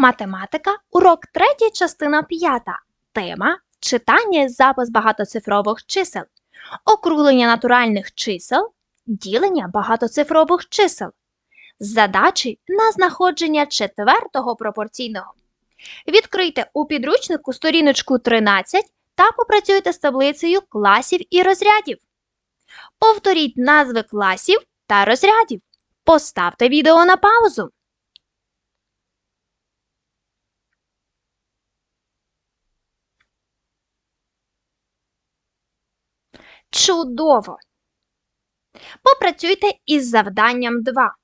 Математика, урок 3, частина 5. Тема читання і запис багатоцифрових чисел, округлення натуральних чисел, ділення багатоцифрових чисел, задачі на знаходження четвертого пропорційного. Відкрийте у підручнику сторіночку 13 та попрацюйте з таблицею класів і розрядів. Повторіть назви класів та розрядів. Поставте відео на паузу. Чудово! Попрацюйте із завданням 2.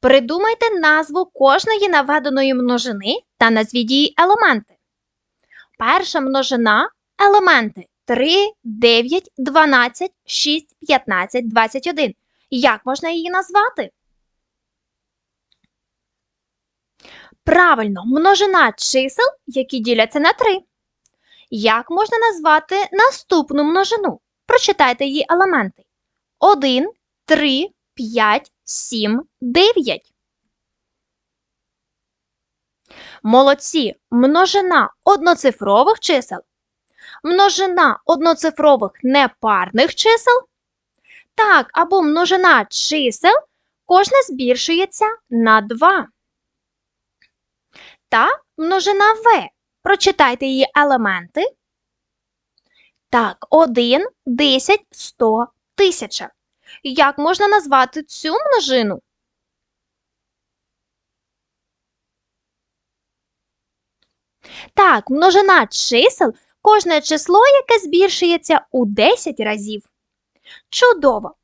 Придумайте назву кожної наведеної множини та назвіть її елементи. Перша множина елементи 3, 9, 12, 6, 15, 21. Як можна її назвати? Правильно, множина чисел, які діляться на 3. Як можна назвати наступну множину? Прочитайте її елементи. 1, 3, 5, 7, 9. Молодці. Множина одноцифрових чисел. Множина одноцифрових непарних чисел. Так, або множина чисел кожна збільшується на 2. Та множина В. Прочитайте її елементи. Так, 1, 10, 100, 1000. Як можна назвати цю множину? Так, множина чисел кожне число, яке збільшується у 10 разів. Чудово!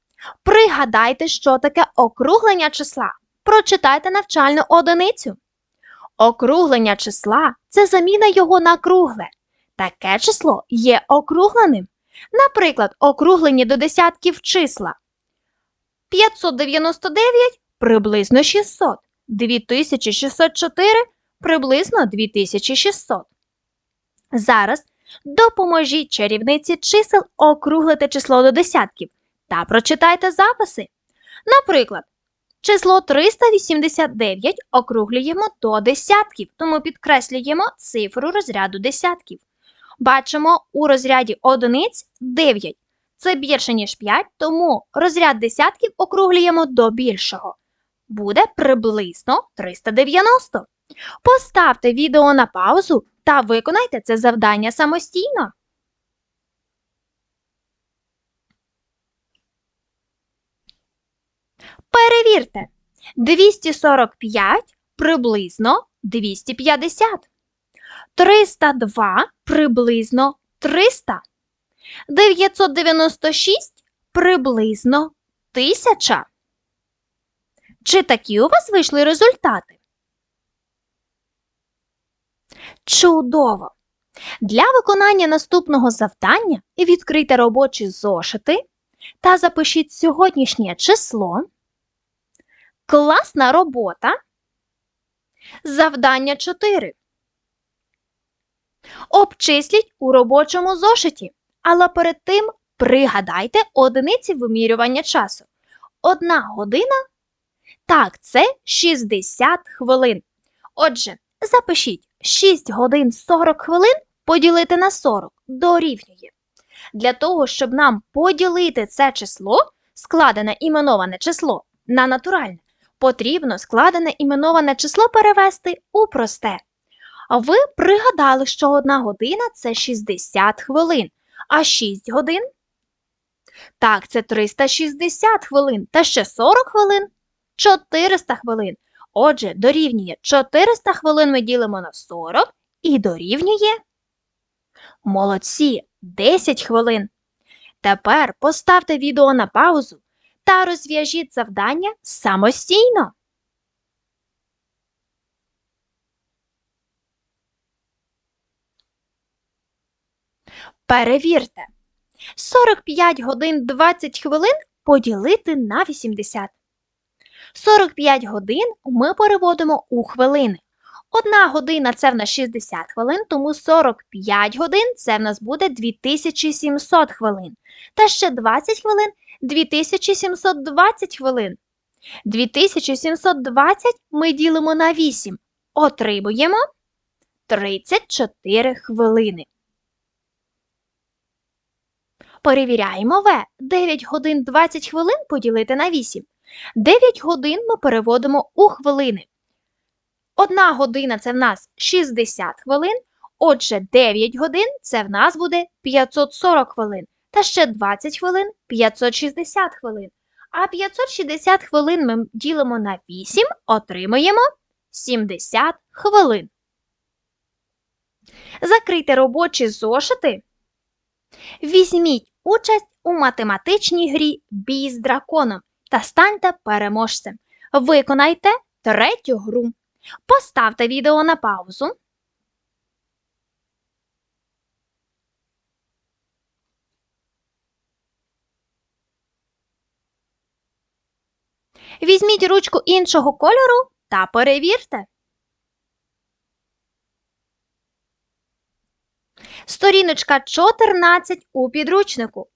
Пригадайте, що таке округлення числа. Прочитайте навчальну одиницю. Округлення числа це заміна його на кругле. Таке число є округленим. Наприклад, округлені до десятків числа. 599 приблизно 600, 2604 приблизно 2600. Зараз допоможіть чарівниці чисел округлити число до десятків та прочитайте записи. Наприклад, число 389 округлюємо до десятків, тому підкреслюємо цифру розряду десятків. Бачимо у розряді одиниць 9. Це більше, ніж 5, тому розряд десятків округлюємо до більшого. Буде приблизно 390. Поставте відео на паузу та виконайте це завдання самостійно. Перевірте. 245 приблизно 250. 302 приблизно 300. 996 приблизно 1000. Чи такі у вас вийшли результати? Чудово! Для виконання наступного завдання відкрийте робочі зошити та запишіть сьогоднішнє число. Класна робота. Завдання 4. Обчисліть у робочому зошиті, але перед тим пригадайте одиниці вимірювання часу. Одна година. Так, це 60 хвилин. Отже, запишіть 6 годин 40 хвилин поділити на 40 дорівнює. Для того, щоб нам поділити це число, складене іменоване число на натуральне, потрібно складене іменоване число перевести у просте. Ви пригадали, що одна година це 60 хвилин, а 6 годин? Так, це 360 хвилин та ще 40 хвилин 400 хвилин. Отже, дорівнює 400 хвилин ми ділимо на 40 і дорівнює. Молодці 10 хвилин. Тепер поставте відео на паузу та розв'яжіть завдання самостійно. Перевірте. 45 годин 20 хвилин поділити на 80. 45 годин ми переводимо у хвилини. Одна година це в нас 60 хвилин, тому 45 годин це в нас буде 2700 хвилин. Та ще 20 хвилин 2720 хвилин. 2720 ми ділимо на 8. Отримуємо 34 хвилини. Перевіряємо В. 9 годин 20 хвилин поділити на 8. 9 годин ми переводимо у хвилини. Одна година це в нас 60 хвилин. Отже, 9 годин це в нас буде 540 хвилин. Та ще 20 хвилин 560 хвилин. А 560 хвилин ми ділимо на 8, отримуємо 70 хвилин. Закрийте робочі зошити. Візьміть участь у математичній грі Бій з драконом та станьте переможцем. Виконайте третю гру. Поставте відео на паузу. Візьміть ручку іншого кольору та перевірте. Сторіночка 14 у підручнику.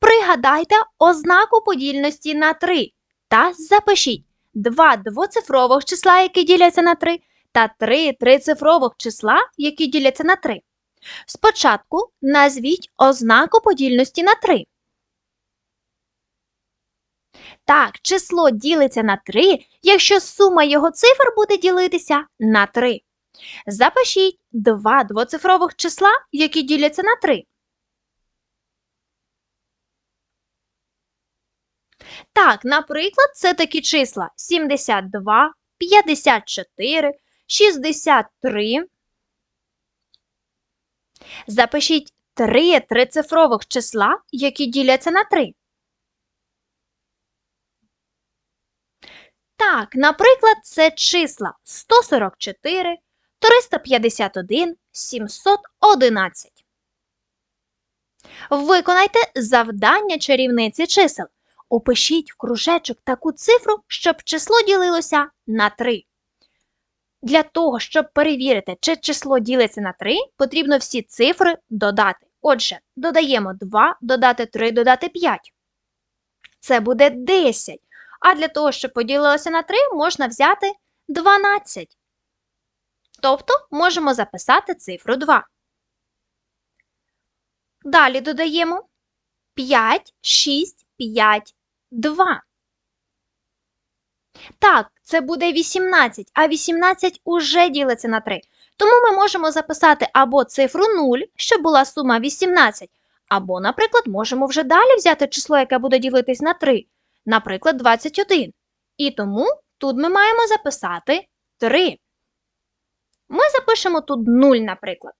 Пригадайте ознаку подільності на 3 та запишіть два двоцифрових числа, які діляться на 3, та три трицифрових числа, які діляться на 3. Спочатку назвіть ознаку подільності на 3. Так, число ділиться на 3, якщо сума його цифр буде ділитися на 3. Запишіть два двоцифрових числа, які діляться на 3. Так, наприклад, це такі числа 72, 54, 63. Запишіть три трицифрових числа, які діляться на 3. Так, наприклад, це числа 144, 351, 711. Виконайте завдання чарівниці чисел. Опишіть в кружечок таку цифру, щоб число ділилося на 3. Для того, щоб перевірити, чи число ділиться на 3, потрібно всі цифри додати. Отже, додаємо 2, додати 3, додати 5. Це буде 10. А для того, щоб поділилося на 3, можна взяти 12. Тобто можемо записати цифру 2. Далі додаємо 5, 6, 5, 2. Так, це буде 18, а 18 уже ділиться на 3. Тому ми можемо записати або цифру 0, щоб була сума 18, або, наприклад, можемо вже далі взяти число, яке буде ділитись на 3, наприклад, 21. І тому тут ми маємо записати 3. Ми запишемо тут 0, наприклад.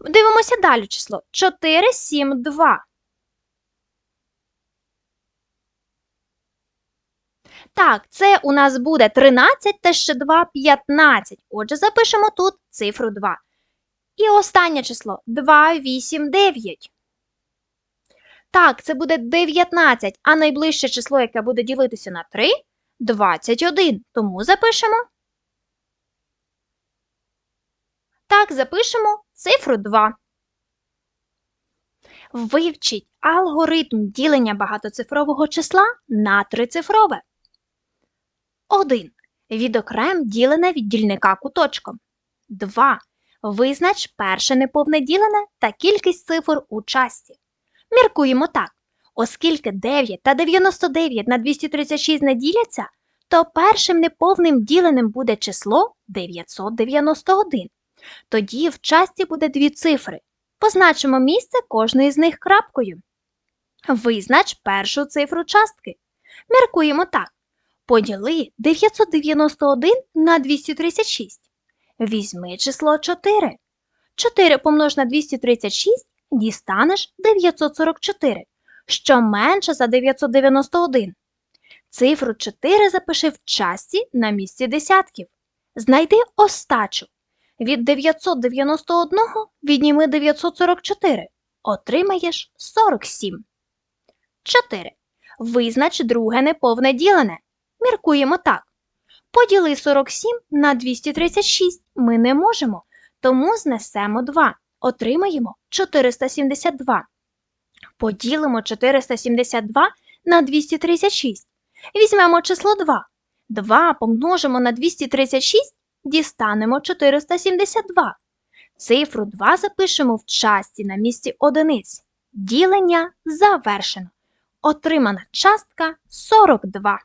Дивимося далі число 4, 7, 2. Так, це у нас буде 13 та ще 2 – 15. Отже, запишемо тут цифру 2. І останнє число 2, 8, 9. Так, це буде 19, а найближче число, яке буде ділитися на 3 – 21. Тому запишемо. Так, запишемо цифру 2. Вивчіть алгоритм ділення багатоцифрового числа на трицифрове. 1. Відокрем ділене від дільника куточком. 2. Визнач перше неповне ділене та кількість цифр у часті. Міркуємо так. Оскільки 9 та 99 на 236 не діляться, то першим неповним діленим буде число 991. Тоді в часті буде дві цифри. Позначимо місце кожної з них крапкою. Визнач першу цифру частки. Міркуємо так. Поділи 991 на 236. Візьми число 4. 4 помнож на 236 дістанеш 944, що менше за 991. Цифру 4 запиши в часті на місці десятків. Знайди остачу. Від 991 відніми 944. Отримаєш 47. 4. Визнач друге неповне ділене. Міркуємо так. Поділи 47 на 236 ми не можемо, тому знесемо 2. Отримаємо 472. Поділимо 472 на 236. Візьмемо число 2. 2 помножимо на 236, дістанемо 472. Цифру 2 запишемо в часті на місці одиниць. Ділення завершено. Отримана частка 42.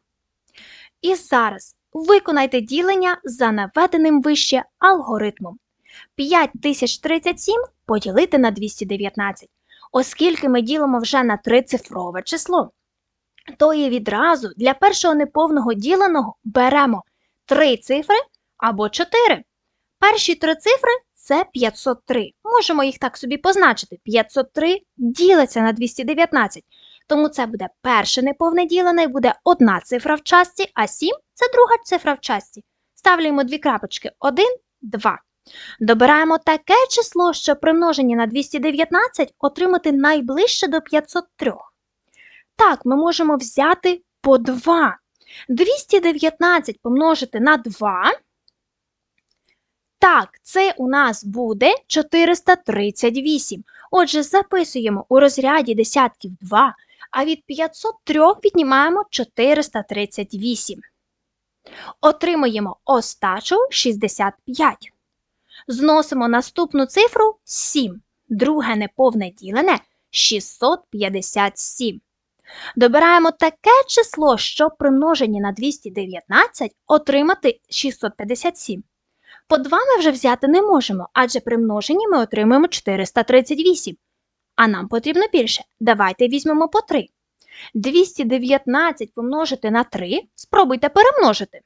І зараз виконайте ділення за наведеним вище алгоритмом. 5037 поділити на 219. Оскільки ми ділимо вже на трицифрове число, то і відразу для першого неповного діленого беремо 3 цифри або 4. Перші три цифри це 503. Можемо їх так собі позначити. 503 ділиться на 219. Тому це буде перше неповне ділене, буде одна цифра в часті, а 7 це друга цифра в часті. Ставляємо дві крапочки 1, 2. Добираємо таке число, що при множенні на 219 отримати найближче до 503. Так, ми можемо взяти по 2. 219 помножити на 2. Так, це у нас буде 438. Отже, записуємо у розряді десятків 2, а від 503 віднімаємо 438. Отримуємо остачу 65. Зносимо наступну цифру 7. Друге неповне ділене 657. Добираємо таке число, щоб при множенні на 219 отримати 657. По 2 ми вже взяти не можемо, адже при множенні ми отримуємо 438. А нам потрібно більше. Давайте візьмемо по 3. 219 помножити на 3. Спробуйте перемножити.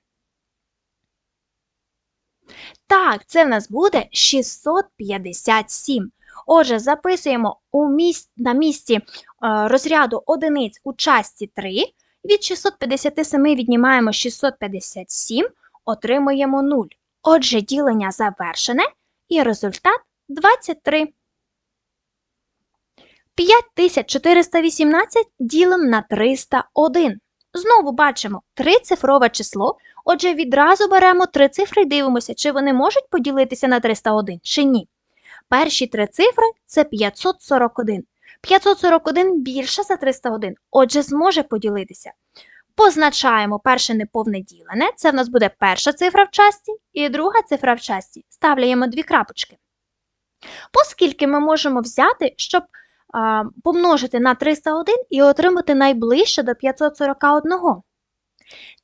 Так, це в нас буде 657. Отже, записуємо у міс... на місці е, розряду одиниць у часті 3. Від 657 віднімаємо 657, отримуємо 0. Отже, ділення завершене і результат 23. 5418 ділимо на 301. Знову бачимо трицифрове число, отже, відразу беремо три цифри і дивимося, чи вони можуть поділитися на 301 чи ні. Перші три цифри це 541. 541 більше за 301, отже, зможе поділитися. Позначаємо перше неповне ділене, це в нас буде перша цифра в часті і друга цифра в часті. Ставляємо дві крапочки. Поскільки ми можемо взяти, щоб а, помножити на 301 і отримати найближче до 541.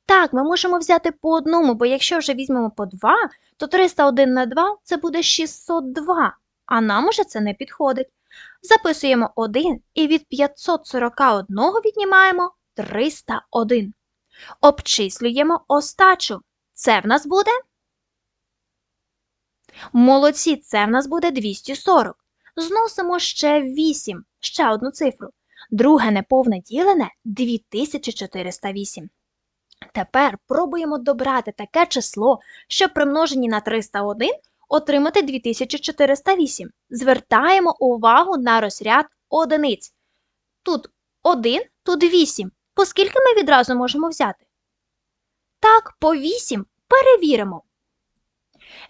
Так, ми можемо взяти по одному, бо якщо вже візьмемо по 2, то 301 на 2 це буде 602, а нам уже це не підходить. Записуємо 1 і від 541 віднімаємо 301. Обчислюємо остачу. Це в нас буде. Молодці, це в нас буде 240. Зносимо ще 8, ще одну цифру. Друге неповне ділене 2408. Тепер пробуємо добрати таке число, щоб при множенні на 301 отримати 2408. Звертаємо увагу на розряд одиниць. Тут 1, тут 8. По скільки ми відразу можемо взяти? Так, по 8 перевіримо.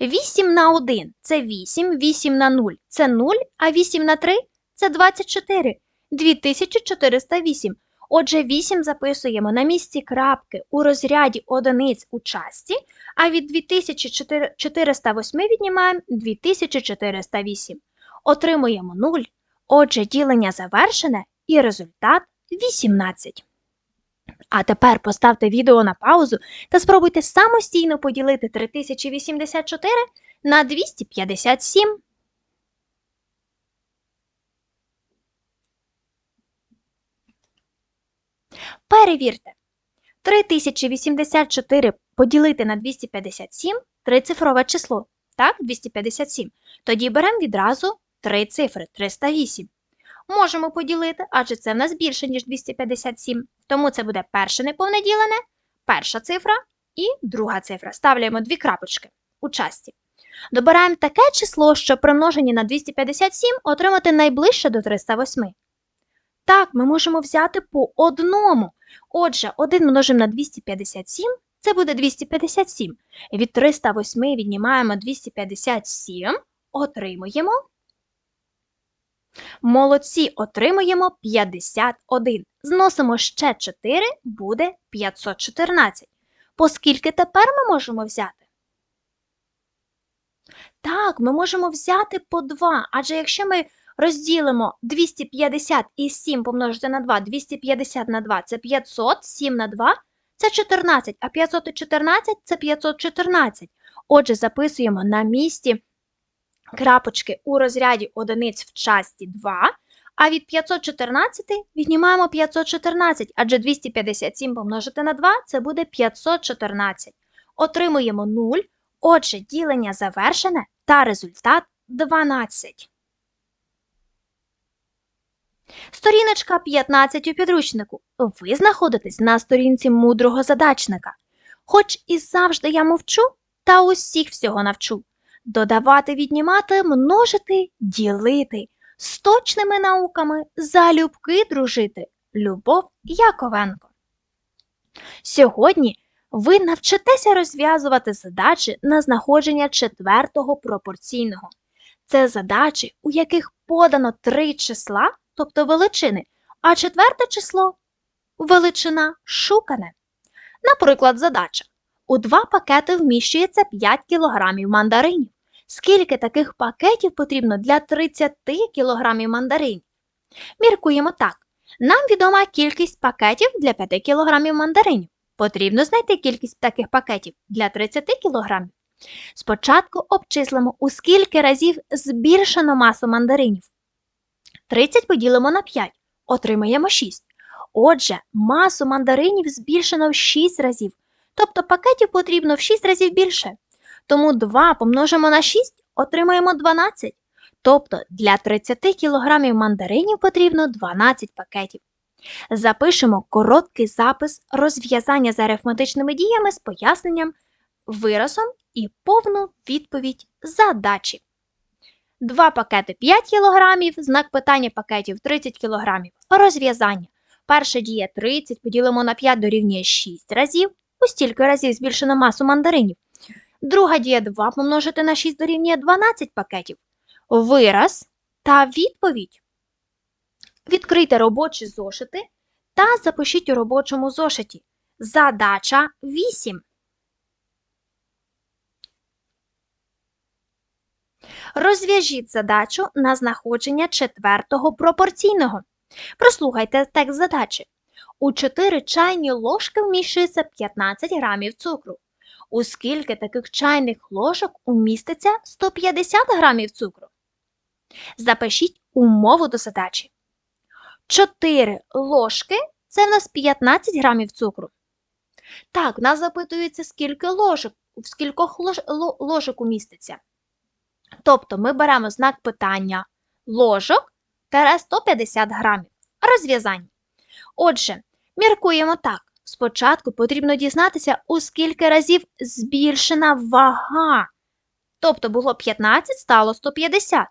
8 на 1 це 8, 8 на 0 це 0, а 8 на 3 це 24. 2408. Отже, 8 записуємо на місці крапки у розряді одиниць у часті, а від 2408 віднімаємо 2408. Отримуємо 0. Отже, ділення завершене і результат 18. А тепер поставте відео на паузу та спробуйте самостійно поділити 3084 на 257. Перевірте. 3084 поділити на 257 трицифрове число. Так, 257. Тоді беремо відразу три цифри 308. Можемо поділити, адже це в нас більше, ніж 257. Тому це буде перше неповне ділене, перша цифра і друга цифра. Ставляємо дві крапочки у часті. Добираємо таке число, що при множенні на 257 отримати найближче до 308. Так, ми можемо взяти по одному. Отже, 1 множимо на 257 це буде 257. Від 308 віднімаємо 257, отримуємо. Молодці, отримуємо 51. Зносимо ще 4, буде 514. Поскільки тепер ми можемо взяти? Так, ми можемо взяти по 2, адже якщо ми розділимо 250 і 7 помножити на 2, 250 на 2 це 500, 7 на 2 це 14, а 514 це 514. Отже, записуємо на місці крапочки у розряді одиниць в часті 2, а від 514 віднімаємо 514, адже 257 помножити на 2 це буде 514. Отримуємо 0, отже, ділення завершене та результат 12. Сторіночка 15 у підручнику. Ви знаходитесь на сторінці мудрого задачника. Хоч і завжди я мовчу, та усіх всього навчу. Додавати, віднімати, множити, ділити, з точними науками залюбки дружити. Любов Яковенко. Сьогодні ви навчитеся розв'язувати задачі на знаходження четвертого пропорційного. Це задачі, у яких подано три числа, тобто величини, а четверте число величина шукане. Наприклад, задача. У два пакети вміщується 5 кг мандаринів. Скільки таких пакетів потрібно для 30 кг мандаринів? Міркуємо так. Нам відома кількість пакетів для 5 кг мандаринів. Потрібно знайти кількість таких пакетів для 30 кг. Спочатку обчислимо, у скільки разів збільшено масу мандаринів. 30 поділимо на 5, отримаємо 6. Отже, масу мандаринів збільшено в 6 разів, тобто пакетів потрібно в 6 разів більше. Тому 2 помножимо на 6, отримаємо 12. Тобто для 30 кг мандаринів потрібно 12 пакетів. Запишемо короткий запис розв'язання за арифметичними діями з поясненням, виразом і повну відповідь задачі. Два пакети 5 кг, знак питання пакетів 30 кг. Розв'язання. Перша дія 30 поділимо на 5 дорівнює 6 разів. У стільки разів збільшено масу мандаринів. Друга дія 2 помножити на 6 дорівнює 12 пакетів. Вираз та відповідь. Відкрийте робочі зошити та запишіть у робочому зошиті. Задача 8. Розв'яжіть задачу на знаходження четвертого пропорційного. Прослухайте текст задачі. У 4 чайні ложки вміщується 15 грамів цукру. У скільки таких чайних ложок уміститься 150 грамів цукру? Запишіть умову до задачі. 4 ложки це в нас 15 грамів цукру. Так, в нас запитується, скільки ложок, в скількох лож, ложок уміститься. Тобто ми беремо знак питання ложок тере 150 грамів. Розв'язання. Отже, міркуємо так. Спочатку потрібно дізнатися, у скільки разів збільшена вага. Тобто було 15, стало 150.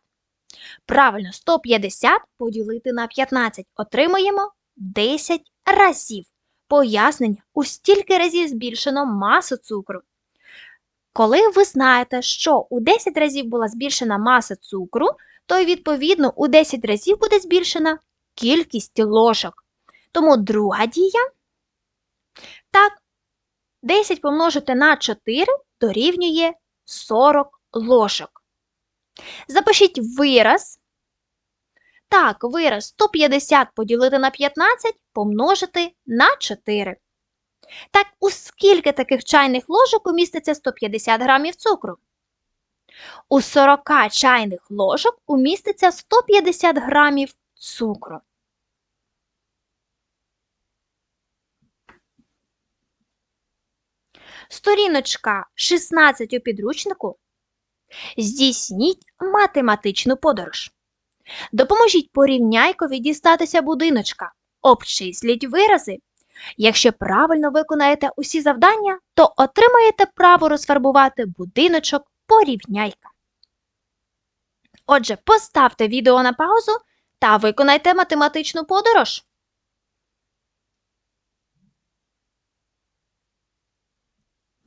Правильно, 150 поділити на 15. Отримуємо 10 разів. Пояснення, у стільки разів збільшено масу цукру. Коли ви знаєте, що у 10 разів була збільшена маса цукру, то відповідно у 10 разів буде збільшена кількість ложок. Тому друга дія. Так, 10 помножити на 4 дорівнює 40 ложок. Запишіть вираз. Так, вираз 150 поділити на 15 помножити на 4. Так, у скільки таких чайних ложок уміститься 150 грамів цукру? У 40 чайних ложок уміститься 150 грамів цукру. Сторіночка 16 у підручнику. Здійсніть математичну подорож. Допоможіть порівняйкові дістатися будиночка. Обчисліть вирази. Якщо правильно виконаєте усі завдання, то отримаєте право розфарбувати будиночок порівняйка. Отже, поставте відео на паузу та виконайте математичну подорож.